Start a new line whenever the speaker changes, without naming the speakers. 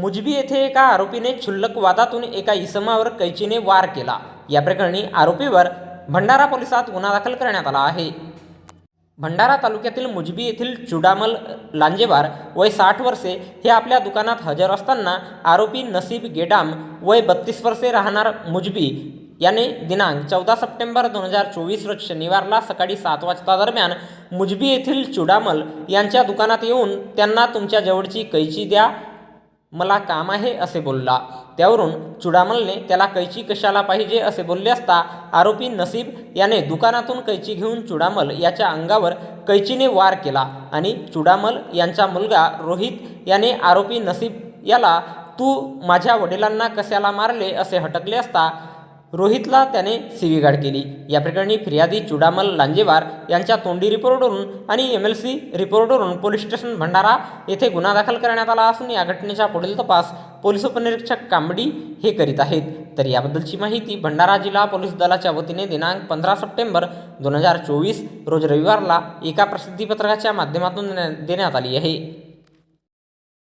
मुजबी येथे एका आरोपीने क्षुल्लक वादातून एका इसमावर कैचीने वार केला. या प्रकरणी आरोपीवर भंडारा पोलिसात गुन्हा दाखल करण्यात आला आहे. भंडारा तालुक्यातील मुजबी येथील चुडामल लांजेवार वय साठ वर्षे हे आपल्या दुकानात हजर असताना आरोपी नसीब गेडाम वय बत्तीस वर्षे राहणार मुजबी याने दिनांक चौदा सप्टेंबर दोन हजार चोवीस रोज शनिवारला सकाळी सात वाजता दरम्यान मुजबी येथील चुडामल यांच्या दुकानात येऊन त्यांना तुमच्या जवळची कैची द्या मला काम आहे असे बोलला. त्यावरून चुडामलने त्याला कैची कशाला पाहिजे असे बोलले असता आरोपी नसीब याने दुकानातून कैची घेऊन चुडामल याच्या अंगावर कैचीने वार केला आणि चुडामल यांचा मुलगा रोहित याने आरोपी नसीब याला तू माझ्या वडिलांना कशाला मारले असे हटकले असता रोहितला त्याने शिवीगाळ केली. या प्रकरणी फिर्यादी चुडामल लांजेवार यांच्या तोंडी रिपोर्टवरून आणि एम एल सी रिपोर्टवरून पोलीस स्टेशन भंडारा येथे गुन्हा दाखल करण्यात आला असून या घटनेचा पुढील तपास पोलीस उपनिरीक्षक कांबडी हे करीत आहेत. तर याबद्दलची माहिती भंडारा जिल्हा पोलीस दलाच्या वतीने दिनांक पंधरा सप्टेंबर दोन हजार चोवीस रोज रविवारला एका प्रसिद्धीपत्रकाच्या माध्यमातून देण्या- देण्यात आली आहे.